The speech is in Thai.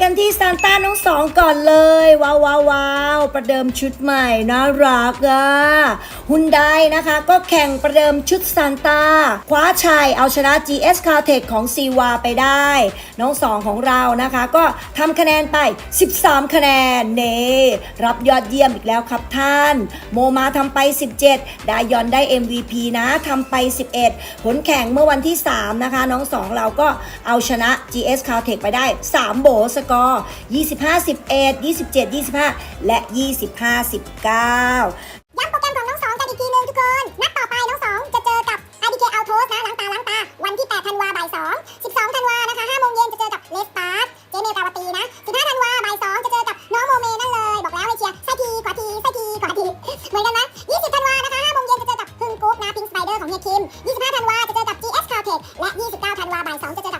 กันที่ซานต้าน้องสองก่อนเลย ว้าวว้าวว้าวประเดิมชุดใหม่น่ารักอะ ฮุนไดนะคะ ก็แข่งประเดิมชุดซานตาคว้าชัยเอาชนะ GS c a r t e c ของซีวาไปได้ น้องสองของเรานะคะ ก็ทำคะแนนไป 13 คะแนนเนรับยอดเยี่ยมอีกแล้วครับท่าน โมมาทำไป 17 ดายอนได้ MVP นะทำไป 11 ผลแข่งเมื่อวันที่ 3 นะคะ น้องสองเราก็เอาชนะ GS c a r t e c ไปได้ 3 โบสกอร์25 11 27 25 และ 25 19 วาบ่ายสองสิบสองธันวานะคะห้าโมงเย็นจะเจอกับเลสปาร์เจเมลกาวตีนะสิบห้าธันวาบ่ายสองจะเจอกับน้องโมเมนั่นเลย บอกแล้วเลยเชียร์ไซทีกว่าทีไซทีกว่าทีเหมือนกันไหมยี่สิบธันวานะคะห้าโมงเย็นจะเจอกับพึ่งกุ๊กนะพิงสไปเดอร์ของเฮียคิมยี่สิบห้าธันวาจะเจอกับ GS Caltech และยี่สิบเก้าธันวาบ่ายสองจะเจอกับ